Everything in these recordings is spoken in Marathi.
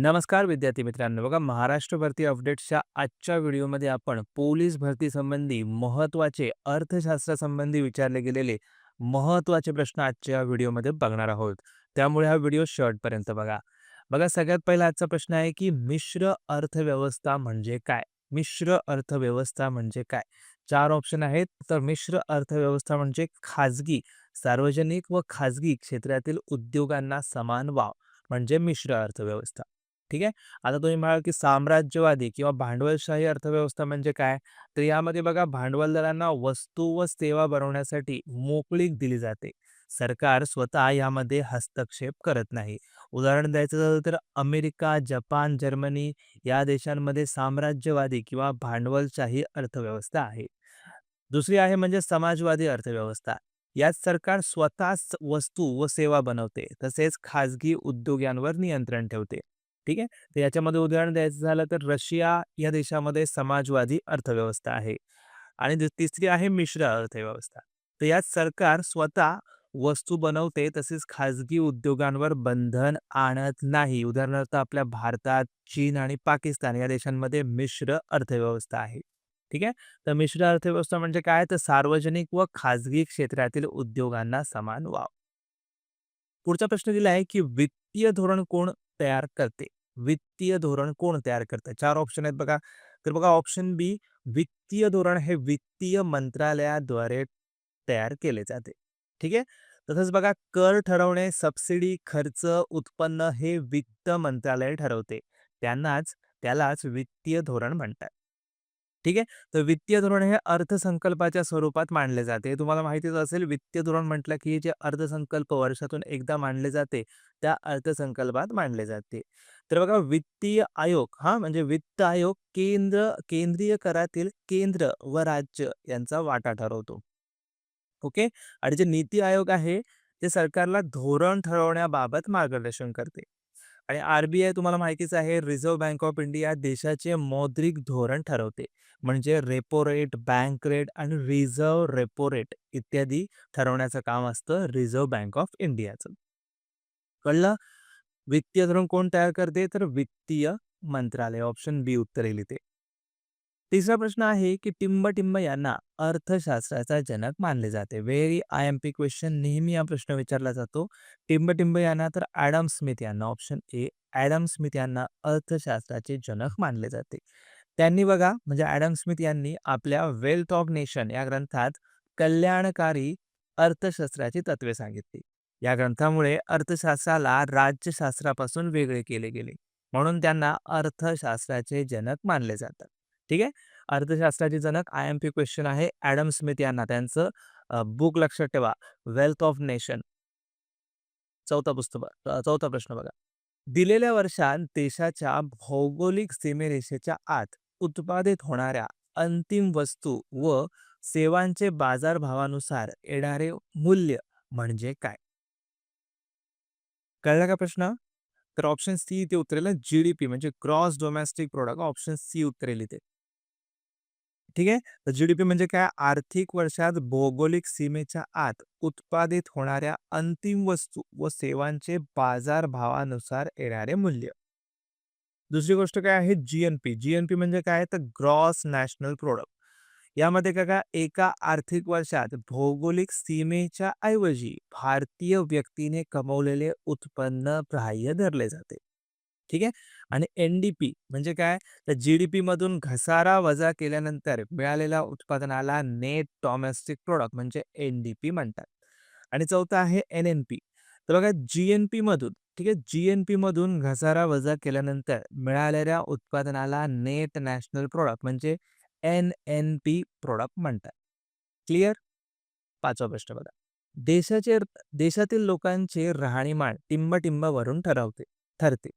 नमस्कार विद्यार्थी मित्रांनो. बघा महाराष्ट्र भरती अपडेट्सच्या आजच्या व्हिडिओमध्ये आपण पोलीस भरती संबंधी महत्त्वाचे अर्थशास्त्रासंबंधी विचारले गेलेले महत्त्वाचे प्रश्न आजच्या व्हिडिओमध्ये बघणार आहोत. त्यामुळे हा व्हिडिओ शर्टपर्यंत बघा. बघा सगळ्यात पहिला आजचा प्रश्न आहे की मिश्र अर्थव्यवस्था म्हणजे काय? मिश्र अर्थव्यवस्था म्हणजे काय? चार ऑप्शन आहेत. तर मिश्र अर्थव्यवस्था म्हणजे खाजगी सार्वजनिक व खाजगी क्षेत्रातील उद्योगांना समान वाव म्हणजे मिश्र अर्थव्यवस्था. ठीक आहे. आता तुम्ही म्हणाल, की साम्राज्यवादी किंवा भांडवलशाही अर्थव्यवस्था म्हणजे काय? तर यामध्ये बघा भांडवलदारांना वस्तू व सेवा बनवण्यासाठी मोकळीक दिली जाते. सरकार स्वतः यामध्ये हस्तक्षेप करत नाही. उदाहरण द्यायचं झालं तर अमेरिका, जपान, जर्मनी या देशांमध्ये साम्राज्यवादी किंवा भांडवलशाही अर्थव्यवस्था आहे. दुसरी आहे म्हणजे समाजवादी अर्थव्यवस्था. यात सरकार स्वतःच वस्तू व सेवा बनवते, तसेच खाजगी उद्योगांवर नियंत्रण ठेवते. ठीक आहे. तर याच्यामध्ये उदाहरण द्यायचं झालं तर रशिया या देशामध्ये समाजवादी अर्थव्यवस्था आहे आणि तिसरी आहे मिश्र अर्थव्यवस्था. तर यात सरकार स्वतः वस्तू बनवते तसेच खाजगी उद्योगांवर बंधन आणत नाही. उदाहरणार्थ आपल्या भारतात, चीन आणि पाकिस्तान या देशांमध्ये मिश्र अर्थव्यवस्था आहे. ठीक आहे. तर मिश्र अर्थव्यवस्था म्हणजे काय? तर सार्वजनिक व खाजगी क्षेत्रातील उद्योगांना समान वाव. पुढचा प्रश्न दिला आहे की वित्तीय धोरण कोण तयार करते? वित्तीय धोरण कोण तयार करतं? चार ऑप्शन आहेत बघा. तर बघा ऑप्शन बी वित्तीय धोरण हे वित्तीय मंत्रालयाद्वारे तयार केले जाते. ठीक आहे. तसंच बघा कर ठरवणे, सबसिडी, खर्च, उत्पन्न हे वित्त मंत्रालय ठरवते. त्यांनाच त्यालाच वित्तीय धोरण म्हणतात. ठीक आहे. तर वित्तीय धोरण हे अर्थसंकल्पाच्या स्वरूपात मांडले जाते. तुम्हाला माहितीच असेल वित्तीय धोरण म्हटलं की जे अर्थसंकल्प वर्षातून एकदा मांडले जाते, त्या अर्थसंकल्पात मांडले जाते. तर बघा वित्तीय आयोग हा म्हणजे वित्त आयोग केंद्र केंद्रीय करातील केंद्र व राज्य यांचा वाटा ठरवतो. ओके. आणि जे नीती आयोग आहे, ते सरकारला धोरण ठरवण्याबाबत मार्गदर्शन करते. आणि आरबीआय तुम्हाला माहितीच आहे रिझर्व्ह बँक ऑफ इंडिया देशाचे मौद्रिक धोरण ठरवते. म्हणजे रेपो रेट, बँक रेट आणि रिझर्व्ह रेपो रेट इत्यादी ठरवण्याचं काम असतं रिझर्व्ह बँक ऑफ इंडियाचं. कळलं? वित्तीय धोरण कोण तयार करते? तर वित्तीय मंत्रालय. ऑप्शन बी उत्तर येईल इथे. तिसरा प्रश्न आहे की टिंबटिंब यांना अर्थशास्त्राचा जनक मानले जाते. व्हेरी आय-एम-पी क्वेश्चन नेहमी हा प्रश्न विचारला जातो. टिंबटिंब यांना तर ॲडम स्मिथ यांना ऑप्शन ए ॲडम स्मिथ यांना अर्थशास्त्राचे जनक मानले जाते. त्यांनी बघा म्हणजे ॲडम स्मिथ यांनी आपल्या वेल्थ ऑफ नेशन या ग्रंथात कल्याणकारी अर्थशास्त्राची तत्वे सांगितली. या ग्रंथामुळे अर्थशास्त्राला राज्यशास्त्रापासून वेगळे केले गेले. म्हणून त्यांना अर्थशास्त्राचे जनक मानले जातात. ठीक आहे. अर्थशास्त्राचे जनक आय-एम-पी क्वेश्चन आहे ॲडम स्मिथ यांना त्यांचं बुक लक्षात ठेवा वेल्थ ऑफ नेशन. चौथा पुस्तक चौथा प्रश्न बघा. दिलेल्या वर्षात देशाच्या भौगोलिक सीमेरेषेच्या आत उत्पादित होणाऱ्या अंतिम वस्तू व सेवांचे बाजारभावानुसार येणारे मूल्य म्हणजे काय? कळला का प्रश्न? तर ऑप्शन सी इथे उतरेल येईल जी-डी-पी म्हणजे cross domestic product option C उतरेल इथे. ठीक आहे. तर म्हणजे काय? आर्थिक वर्षात भौगोलिक सीमेच्या आत उत्पादित होणाऱ्या अंतिम वस्तू व सेवांचे बाजार भावानुसार येणारे मूल्य. दुसरी गोष्ट काय आहे? जी-एन-पी. जी-एन-पी म्हणजे काय? तर ग्रॉस नॅशनल प्रोडक्ट यामध्ये काय का एका आर्थिक वर्षात भौगोलिक सीमेच्या ऐवजी भारतीय व्यक्तीने कमवलेले उत्पन्न बाह्य धरले जाते. ठीक आहे. आणि एनडीपी म्हणजे काय? तर जीडीपी मधून घसारा वजा केल्यानंतर मिळालेल्या उत्पादनाला नेट डॉमेस्टिक प्रोडक्ट म्हणजे एनडीपी म्हणतात. आणि चौथं आहे एन-एन-पी. तर बघा जीएनपी मधून ठीक आहे, जीएनपी मधून घसारा वजा केल्यानंतर मिळालेल्या उत्पादनाला नेट नॅशनल प्रॉडक्ट म्हणजे एन-एन-पी प्रॉडक्ट म्हणतात. क्लिअर? पाचवा प्रश्न बघा. देशाचे देशातील लोकांचे राहणीमान टिंबटिंबावरून ठरवते ठरते.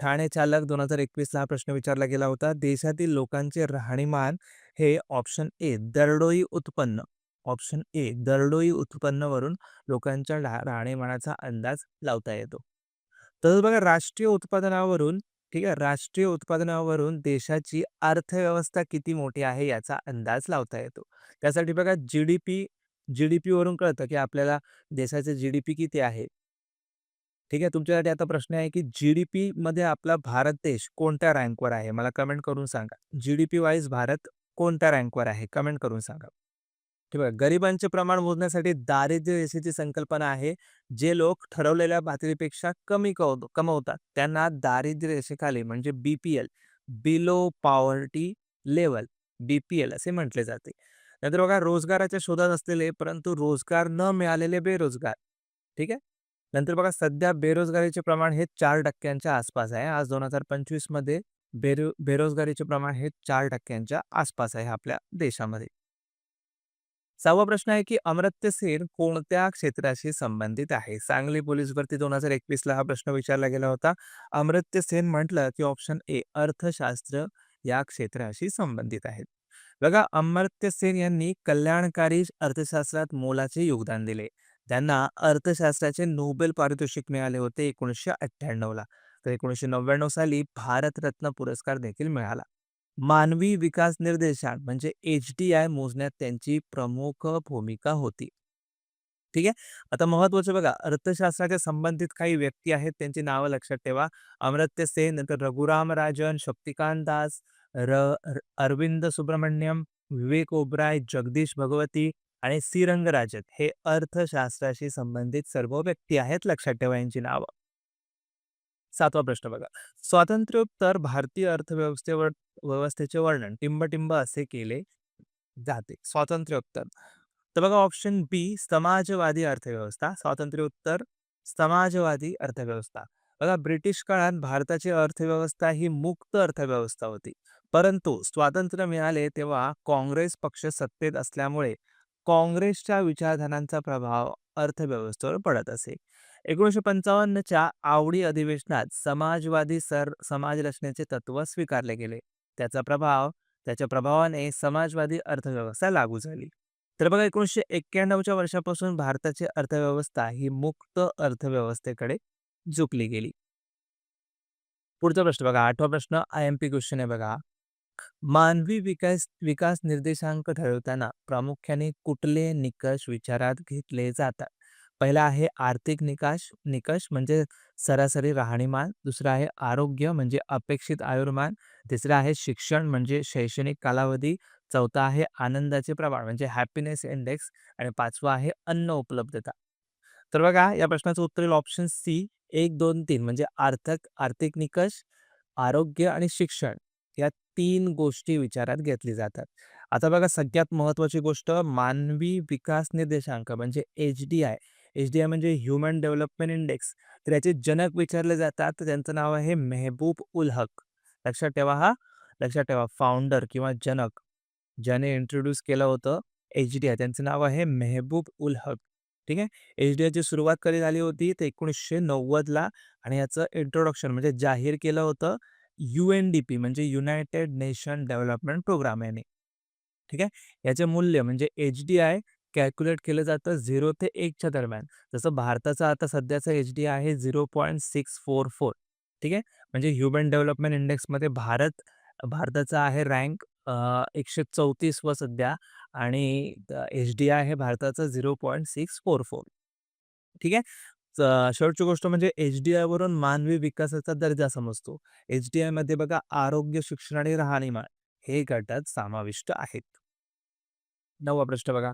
ठाणे चालक दोन हजार एकवीसला हा प्रश्न विचारला गेला होता. देशातील लोकांचे राहणीमान हे ऑप्शन ए दरडोई उत्पन्न ऑप्शन ए दरडोई उत्पन्नवरून लोकांच्या राहणीमानाचा अंदाज लावता येतो. तसंच बघा राष्ट्रीय उत्पादनावरून ठीक आहे, राष्ट्रीय उत्पादनावरून देशाची अर्थव्यवस्था किती मोठी आहे याचा अंदाज लावता येतो. त्यासाठी बघा जी-डी-पी जी डी पीवरून कळतं की आपल्याला देशाचे जी-डी-पी किती आहे. ठीक आहे. तुमच्यासाठी आता प्रश्न आहे, की जी डी पी मध्ये आपला भारत देश कोणत्या रँकवर आहे? मला कमेंट करून सांगा. जी-डी-पी वाईज भारत कोणत्या रँकवर आहे? कमेंट करून सांगा. ठीक आहे गरिबांचे प्रमाण मोजण्यासाठी दारिद्र्य रेषेची संकल्पना आहे. जे लोक ठरवलेल्या पातळीपेक्षा कमी कमवतात, त्यांना दारिद्र्य रेषेखाली म्हणजे BPL, below poverty level BPL असे म्हटले जाते. नंतर बघा, रोजगाराच्या शोधात असलेले परंतु रोजगार न मिळालेले बेरोजगार. ठीक आहे. नंतर बघा, सध्या बेरोजगारीचे प्रमाण हे चार टक्क्यांच्या आसपास आहे. आज 2025 मध्ये बेरो बेरोजगारीचे प्रमाण हे चार टक्क्यांच्या आसपास आहे आपल्या देशामध्ये. सहावा प्रश्न आहे, की अमर्त्य सेन कोणत्या क्षेत्राशी संबंधित आहे? सांगली पोलीस भरती 2021 ला हा प्रश्न विचारला गेला होता. अमर्त्य सेन म्हटलं, की ऑप्शन ए अर्थशास्त्र या क्षेत्राशी संबंधित आहेत. बघा, अमर्त्य सेन यांनी कल्याणकारी अर्थशास्त्रात मोलाचे योगदान दिले. त्यांना अर्थशास्त्राचे नोबेल पारितोषिक मिळाले होते 1998 ला. तर 1999 साली भारतरत्न पुरस्कार देखील मिळाला. मानवी विकास निर्देशांक म्हणजे एच-डी-आय मोजण्यात त्यांची प्रमुख भूमिका होती. ठीक आहे. आता महत्वाचं बघा, अर्थशास्त्राच्या संबंधित काही व्यक्ती आहेत, त्यांची नावं लक्षात ठेवा. अमर्त्य सेन, नंतर रघुराम राजन, शक्तिकांत दास, र र अरविंद सुब्रमण्यम, विवेक ओबराय, जगदीश भगवती आणि श्रीरंगराजक हे अर्थशास्त्राशी संबंधित सर्व व्यक्ती आहेत. लक्षात ठेवा यांची नावं. सातवा प्रश्न बघा. स्वातंत्र्योत्तर भारतीय अर्थव्यवस्थेवर व्यवस्थेचे वर्णन टिंबटिंब असे केले जाते. स्वातंत्र्योत्तर. तर बघा ऑप्शन बी समाजवादी अर्थव्यवस्था. स्वातंत्र्योत्तर समाजवादी अर्थव्यवस्था. बघा ब्रिटिश काळात भारताची अर्थव्यवस्था ही मुक्त अर्थव्यवस्था होती. परंतु स्वातंत्र्य मिळाले तेव्हा काँग्रेस पक्ष सत्तेत असल्यामुळे काँग्रेसच्या विचारधारांचा प्रभाव अर्थव्यवस्थेवर पडत असे. एकोणीसशे पंचावन्नच्या आवडी अधिवेशनात समाजवादी सर समाज रचनेचे तत्व स्वीकारले गेले. त्याचा प्रभाव त्याच्या प्रभावाने समाजवादी अर्थव्यवस्था लागू झाली. तर बघा 1991 च्या वर्षापासून भारताची अर्थव्यवस्था ही मुक्त अर्थव्यवस्थेकडे झुकली गेली. पुढचा प्रश्न बघा, आठवा प्रश्न आय-एम-पी क्वेश्चन आहे बघा. मानवी विकास विकास निर्देशांक ठरवताना प्रामुख्याने कुठले निकष विचारात घेतले जातात? पहिला आहे आर्थिक निकाश निकष म्हणजे सरासरी राहणीमान. दुसरा आहे आरोग्य म्हणजे अपेक्षित आयुर्मान. तिसरा आहे शिक्षण म्हणजे शैक्षणिक कालावधी. चौथा आहे आनंदाचे प्रमाण म्हणजे हॅपीनेस इंडेक्स आणि पाचवा आहे अन्न उपलब्धता. तर बघा या प्रश्नाचं उत्तर येईल ऑप्शन सी 1, 2, 3 म्हणजे आर्थक आर्थिक निकष, आरोग्य आणि शिक्षण या तीन गोष्टी विचारात घेतली जातात. आता बघा सगळ्यात महत्त्वाची गोष्ट मानवी विकास निर्देशांक म्हणजे एच-डी-आय. एच-डी-आय म्हणजे ह्युमन डेव्हलपमेंट इंडेक्स. तर याचे जनक विचारले जातात. तर त्यांचं नाव आहे मेहबूब उल हक. लक्षात ठेवा हा लक्षात ठेवा फाउंडर किंवा जनक ज्याने इंट्रोड्यूस केलं होतं एच-डी-आय त्यांचं नाव आहे मेहबूब उल हक. ठीक आहे. एच-डी-आयची सुरुवात कधी झाली होती? तर एकोणीसशे नव्वदला आणि याचं इंट्रोडक्शन म्हणजे जाहीर केलं होतं यू-एन-डी-पी म्हणजे युनायटेड नेशन डेव्हलपमेंट प्रोग्राम याने. ठीक आहे. याचे मूल्य म्हणजे एच-डी-आय कॅल्क्युलेट केलं जातं झिरो ते एकच्या दरम्यान. जसं भारताचं आता सध्याचं एच-डी-आय आहे 0.644 ठीक आहे. म्हणजे ह्युमन डेव्हलपमेंट इंडेक्समध्ये भारत भारताचा आहे रँक एकशे चौतीस व सध्या आणि एच-डी-आय आहे भारताचा 0.644 ठीक आहे. अ, शेवटची गोष्ट म्हणजे एच-डी-आयवरून मानवी विकासाचा दर्जा समजतो. एच-डी-आयमध्ये बघा आरोग्य, शिक्षण आणि राहणीमान हे घटक समाविष्ट आहेत. नववा प्रश्न बघा.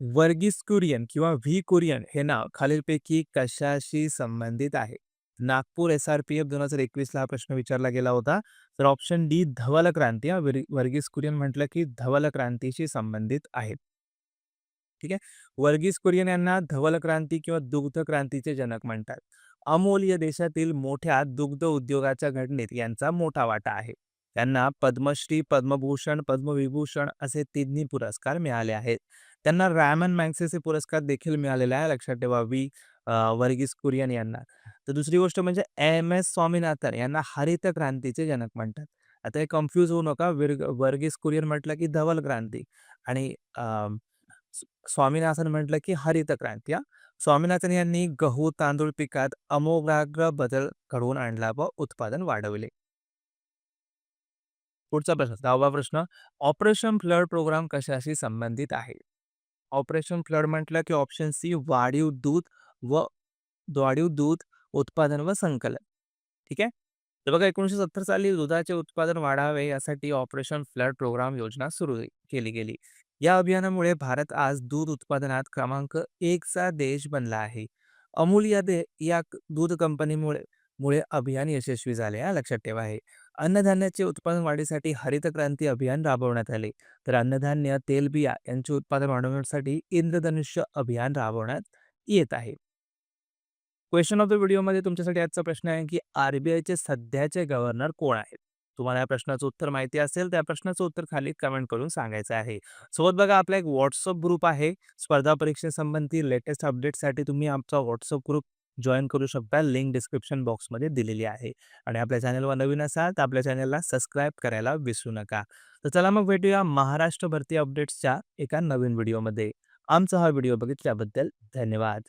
वर्गीस कुरियन किंवा व्ही. कुरियन हे नाव खालीलपैकी कशाशी संबंधित आहे? नागपूर एस-आर-पी-एफ 2021 ला हा प्रश्न विचारला गेला होता. तर ऑप्शन डी धवल क्रांती हा वर्गीस कुरियन म्हटलं की धवल क्रांतीशी संबंधित आहेत. ठीक आहे. वर्गीस कुरियन यांना धवल क्रांती किंवा दुग्ध क्रांतीचे जनक म्हणतात. अमोल या देशातील मोठ्या दुग्ध उद्योगाच्या घटनेत यांचा मोठा वाटा आहे. त्यांना पद्मश्री, पद्मभूषण, पद्मविभूषण असे तिन्ही पुरस्कार मिळाले आहेत. त्यांना रॅमन मॅक्सेसे पुरस्कार देखील मिळालेला आहे. लक्षात ठेवा वी वर्गीस कुरियन यांना. तर दुसरी गोष्ट म्हणजे एम-एस स्वामीनाथन यांना हरित क्रांतीचे जनक म्हणतात. आता हे कन्फ्यूज होऊ नका. वर्गीस कुरियन म्हटलं की धवल क्रांती आणि स्वामीनाथन म्हटलं की हरित क्रांती स्वामीनाथन यांनी गहू, तांदूळ पिकात आमूलाग्र बदल घडवून आणला व उत्पादन वाढवले. पुढचा प्रश्न 10वा प्रश्न. ऑपरेशन फ्लड प्रोग्राम कशाशी संबंधित आहे? ऑपरेशन फ्लड म्हटलं की ऑप्शन सी वाढीव दूध व वाढीव दूध उत्पादन व संकलन. ठीक आहे? तर बघा 1970 साली दुधाचे उत्पादन वाढावे यासाठी ऑपरेशन फ्लड प्रोग्राम योजना सुरू केली गेली. या अभियानामुळे भारत आज दूध उत्पादनात क्रमांक एकचा देश बनला आहे. अमूल या दे या क- दूध कंपनीमुळे मुळे अभियान यशस्वी झाले हा लक्षात ठेवा हे. अन्नधान्याचे उत्पादन वाढीसाठी हरित क्रांती अभियान राबवण्यात आले. तर अन्नधान्य, तेलबिया यांचे उत्पादन वाढवण्यासाठी इंद्रधनुष्य अभियान राबवण्यात येत आहे. क्वेश्चन ऑफ द व्हिडिओमध्ये तुमच्यासाठी आजचा प्रश्न आहे की आरबीआयचे सध्याचे गव्हर्नर कोण आहेत? तुम्हाला या प्रश्नाचं उत्तर माहिती असेल, त्या प्रश्नाचं उत्तर खाली कमेंट करून सांगायचं आहे. सोबत बघा आपला एक व्हॉट्सअप ग्रुप आहे. स्पर्धा परीक्षेसंबंधी लेटेस्ट अपडेटसाठी तुम्ही आमचा व्हॉट्सअप ग्रुप जॉईन करू शकता. लिंक डिस्क्रिप्शन बॉक्समध्ये दिलेली आहे. आणि आपल्या चॅनलवर नवीन असाल तर आपल्या चॅनलला सबस्क्राईब करायला विसरू नका. तर चला मग भेटूया महाराष्ट्र भरती अपडेट्सच्या एका नवीन व्हिडिओमध्ये. आमचा हा व्हिडिओ बघितल्याबद्दल धन्यवाद.